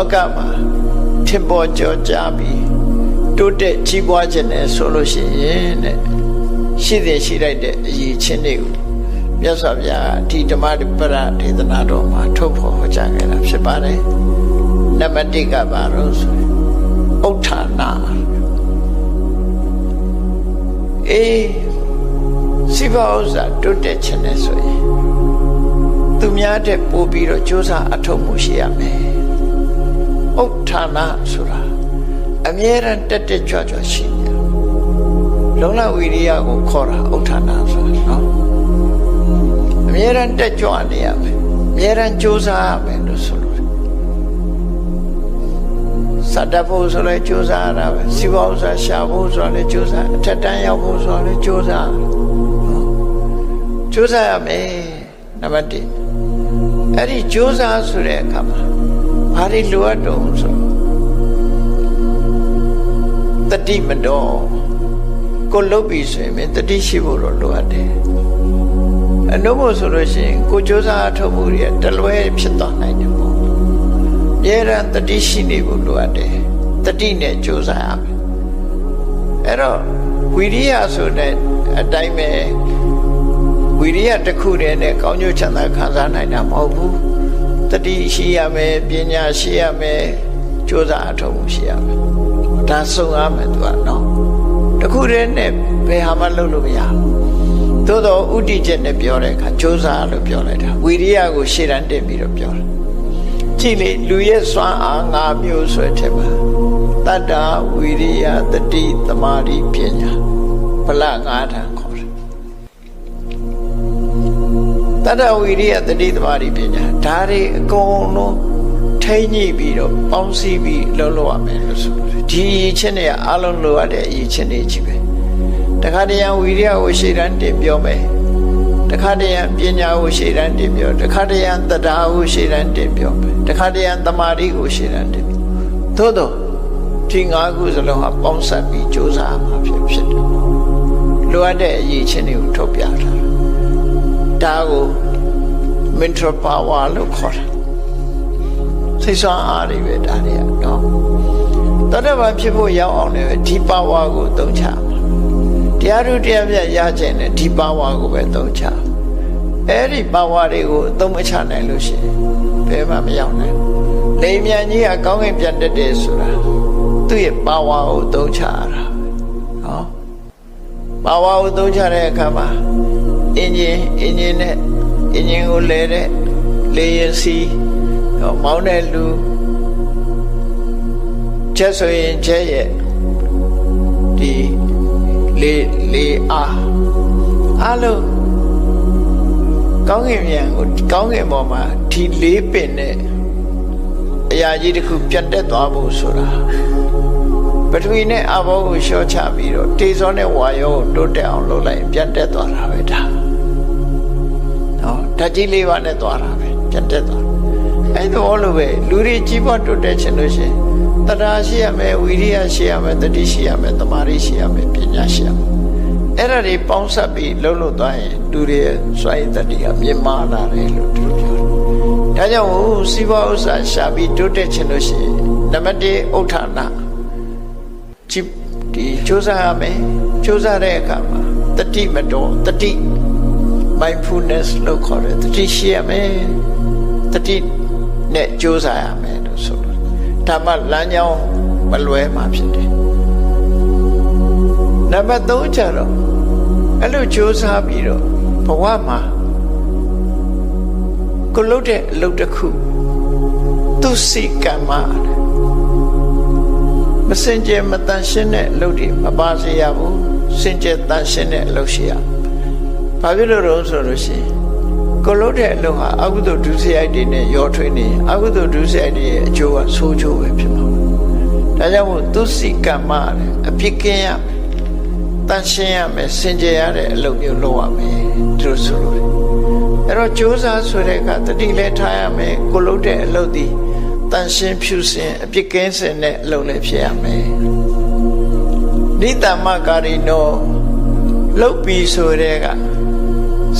လောကမှာထင်ပေါ်ကြောကြပြီးတိုးတက်ကြီးပွားခြင်းနဲ့ဆိုလို့ရှိရင်တဲ့ရှိတဲ့ရှိလိုက်တဲ့အရေးချင်းတွေကိုမြတ်စွာဘုရားကဒီဓမ္မပရဒေသနာတော်မှာထုတ်ဖော်ဟောကြားခဲ့တာဖြစ်ပါတယ်နံပါတ်1ကဘာလို့ဆိုရင်ဥဋ္ဌာဏအေးစိဘဥစ္စာတိုးတက်ခြင်းနဲ့ဆိုရင်သူများတဲ့ပို့ပြီးတော့စ조사အထောက်မှုရှိရမယ် ဥဋ္ဌာဏဆိုတာအမြဲတမ်းတက်တက်ကြွကြွရှိနေလုံလဝိရိယကိုခေါ်တာဥဋ္ဌာဏဆိုတာနော်အမြဲတမ်းတက်ကြွနေရမယ်အမြဲတမ်းကြိုးစားရမယ်လို့ဆိုလို့စတတ်ဖို့ဆိုလဲကြိုးစားရတာပဲစီပါဥစ္စာရှာဖို့ဆိုလဲကြိုးစားအထက်တန်းရောက်ဖို့ဆိုလဲကြိုးစားကြိုးစားရမယ်နံပါတ်1အဲ့ဒီကြိုးစားဆိုတဲ့အခါမှာ ဘာတွေလိုအပ်တုံးဆိုတတိမတော်ကိုလုတ်ပြီဆိုရင်မင်းတတိရှိဖို့တော့လိုအပ်တယ်အနုမို့ဆိုလို့ရှိရင်ကိုစ조사အထုတ်မှုတွေတလွဲဖြစ်သွားနိုင်တယ်ပေါ့ရဲရန်တတိရှိနေဖို့လိုအပ်တယ်တတိနဲ့စ조사ရမယ်အဲ့တော့ဝိရိယဆိုတဲ့အတိုင်းပဲဝိရိယတစ်ခုတည်းနဲ့ကောင်းကျိုးချမ်းသာခံစားနိုင်တာမဟုတ်ဘူး တတိရှိရမယ်ပညာရှိရမယ်ကြိုးစားအထောက်မှုရှိရမယ်ဒါစုံရမယ်သူကနော်တစ်ခုတည်းနဲ့ဘယ်ဟာမှလုပ်လို့မရဘူးသို့တော့ဥတီချက်နဲ့ပြောတဲ့အခါကြိုးစားလို့ပြောလိုက်တာဝိရိယကိုရှေ့တန်းတင်ပြီးတော့ပြောတာကြည့်လေလူရဲ့စွမ်းအား၅မျိုးဆိုတဲ့မှာတတ္တဝိရိယတတိသမာဓိပညာဗလ၅ဌာန် တယ်တတ္တဝိရိယတတိသမာဓိပညာဒါတွေအကုန်လုံးထိမ့်ညှိပြီးတော့ပေါင်းစည်းပြီးလှုပ်လို့ရမယ်လို့ဆိုတယ်ဒီအရေးချင်းတွေကအလုံးလိုရတဲ့အရေးချင်းတွေကြီးပဲတခါတရံဝိရိယကိုရှေ့တန်းတင်ပြောမယ်တခါတရံပညာကိုရှေ့တန်းတင်ပြောတခါတရံတရားကိုရှေ့တန်းတင်ပြောမယ်တခါတရံတမာတိကိုရှေ့တန်းတင်သို့တော့ဒီငါးခုစလုံးဟာပေါင်းစပ်ပြီးစ조사မှာဖြစ်ဖြစ်တယ်လိုအပ်တဲ့အရေးချင်းတွေကိုထုတ်ပြထားတာ ဒါကို mental power လို့ခေါ်တာစိတ်ဆွမ်းအားတွေပဲဒါတွေကနော်တတ္တဗံဖြစ်ဖို့ရောက်အောင်လည်းဒီ power ကိုသုံးချမှာတရားတို့တရားပြရခြင်းနဲ့ဒီ power ကိုပဲသုံးချအဲ့ဒီ power တွေကိုအသုံးမချနိုင်လို့ရှိရင်ဘယ်မှမရောက်နိုင်ဘူးလိမ်မြန်ကြီးကကောင်းကင်ပြန်တက်တယ်ဆိုတာသူ့ရဲ့ power ကိုသုံးချရတာနော် power ကိုသုံးချတဲ့အခါမှာ အင်ဂျင်အင်ဂျင်နဲ့အင်ဂျင်ကိုလဲတဲ့လေရင်စီမောင်းတဲ့လူချက်ဆိုရင်ချက်ရဲ့ဒီလေလေအားအလုံးကောင်းကင်မြန်ကိုကောင်းကင်ပေါ်မှာဒီလေးပင်နဲ့အရာကြီးတစ်ခုပြတ်တက်သွားဖို့ဆိုတာပထဝီနဲ့အဘောကိုရှော့ချပြီးတော့တေဇောနဲ့ဝါယောကိုတိုးတက်အောင်လုပ်လိုက်ပြတ်တက်သွားတာပဲဒါ နော်ဓာတ်ကြီးလေးပါနဲ့သွားတာပဲပြတ်တက်သွားအဲ့ဒါလိုပဲလူတွေကြီးပွားတိုးတက်ခြင်းလို့ရှိရင်တရားရှိရမယ်ဝိရိယရှိရမယ်တတိရှိရမယ်တမာရိရှိရမယ်ပညာရှိရမယ်အဲ့ဒါတွေပေါင်းစပ်ပြီးလှုပ်လို့သွားရင်လူတွေရဲ့စွမ်းရည်တတိကမြင့်မားလာတယ်လို့သူတို့ပြောတယ်ဒါကြောင့်ဟိုစီးပွားဥစ္စာရှာပြီးတိုးတက်ခြင်းလို့ရှိရင်နံပါတ်1ဥဋ္ဌာဏကြည့်ဒီစ조사ရမယ်စ조사တဲ့အခါမှာတတိမတော်တတိ mindfulness လို့ခေါ်တယ်တတိရှိရမယ်တတိနဲ့ကြိုးစားရမယ်လို့ဆိုလို့ဒါမှလမ်းကြောင်းမလွဲမှာဖြစ်တယ်နံပါတ်3ကျတော့အဲ့လိုကြိုးစားပြီးတော့ဘဝမှာကိုလုပ်တဲ့အလုပ်တစ်ခုသူစိတ်ကံမှာမစင်ကြယ်မတန်ရှင်းတဲ့အလုပ်တွေမပါစေရဘူးစင်ကြယ်တန်ရှင်းတဲ့အလုပ်ရှိရမယ် ဘာဖြစ်လို့တော့ဆိုလို့ရှိရင်ကိုလုပ်တဲ့အလုပ်ဟာအကုသိုလ်ဒုစရိုက်တွေနဲ့ရောထွေးနေရင်အကုသိုလ်ဒုစရိုက်တွေရဲ့အကျိုးကဆိုးကျိုးပဲဖြစ်မှာဒါကြောင့်မို့သူစိကမ္မအဖြစ်ကင်းရတန်ရှင်းရမယ်စင်ကြယ်ရတဲ့အလုပ်မျိုးလုပ်ရမယ်သူတို့ဆိုလို့အဲ့တော့ကြိုးစားဆိုတဲ့ကတတိလဲထားရမယ်ကိုလုပ်တဲ့အလုပ်ဒီတန်ရှင်းဖြူစင်အပြစ်ကင်းစင်တဲ့အလုပ်လည်းဖြစ်ရမယ်နိတ္တမကာရီနောလုတ်ပြီးဆိုတဲ့က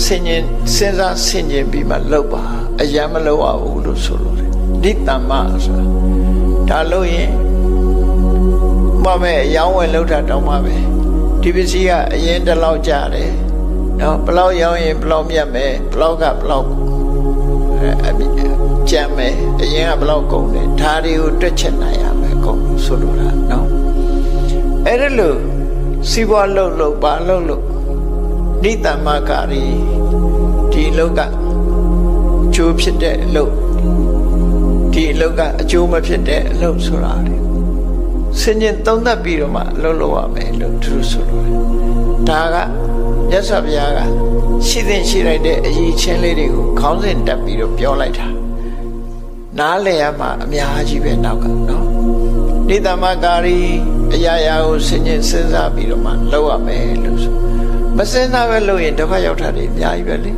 စင်ញင်စဉ်းစားဆင်ញင်ပြီးမှလုတ်ပါအယံမလုတ်ရဘူးလို့ဆိုလို့တယ်နိတ္တမဆိုတာဒါလို့ရင်မမဲ့အယောင်းဝယ်လောက်တာတောင်းပါပဲဒီပစ္စည်းကအရင်တစ်လောက်ကြတယ်နော်ဘလောက်ရောင်းရင်ဘလောက်မြတ်မယ်ဘလောက်ကဘလောက်အဲအမြကြမ်းမယ်အရင်ကဘလောက်ကုန်တယ်ဒါတွေကိုတွက်ချက်နိုင်ရမယ်ကုန်ဆိုလိုတာနော်အဲ့ဒါလို့စီးပွားလုပ်လို့ပါလုပ်လို့ နိတ္တမကာရီဒီလောက်ကကျိုးဖြစ်တဲ့အလုပ်ဒီအလုပ်ကအကျိုးမဖြစ်တဲ့အလုပ်ဆိုတာလေစင်ញင်သုံးသပ်ပြီးတော့မှအလုပ်လုပ်ရမယ်လို့သူတို့ဆိုလို့ဒါကမြတ်စွာဘုရားကရှိသင့်ရှိလိုက်တဲ့အရေးချင်းလေးတွေကိုခေါင်းစဉ်တက်ပြီးတော့ပြောလိုက်တာနားလည်ရမှာအများကြီးပဲနောက်ကနော်နိတ္တမကာရီအရာရာကိုစင်ញင်စဉ်းစားပြီးတော့မှလုပ်ရမယ်လို့ဆို မစဉ်းစားပဲလုပ်ရင်ဒုက္ခရောက်တာတွေအများကြီးပဲလေ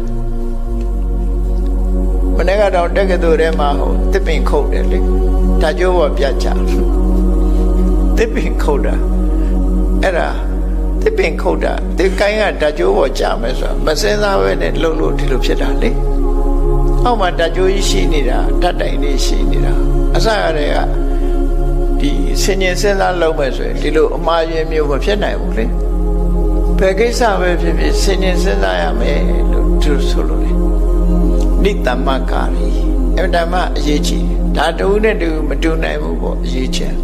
မနေ့ကတော့တက္ကသိုလ်ထဲမှာဟိုတစ်ပင်ခုတ်တယ်လေဒါကြိုးပေါ်ပြတ်ချတစ်ပင်ခုတ်တာအဲ့ဒါတစ်ပင်ခုတ်တာဒီကိုင်းကဓာကြိုးပေါ်ကြာမယ်ဆိုတာမစင်စားပဲနဲ့လှုပ်လို့ဒီလိုဖြစ်တာလေအောက်မှာဓာကြိုးကြီးရှိနေတာဓာတ်တိုင်လေးရှိနေတာအစရတဲ့ကဒီစင်ញင်စဉ်းစားလုပ်မယ်ဆိုရင်ဒီလိုအမှားယွင်းမျိုးမဖြစ်နိုင်ဘူးလေ ဘယ်ကိစ္စပဲဖြစ်ဖြစ်စင်ញင်စဉ်းစားရမယ်လို့သူဆိုလို့လေနိတ္တမကာရီအမှန်တမ်းအရေးကြီးဒါတူနဲ့တူမတူနိုင်ဘူးပေါ့အရေးချင်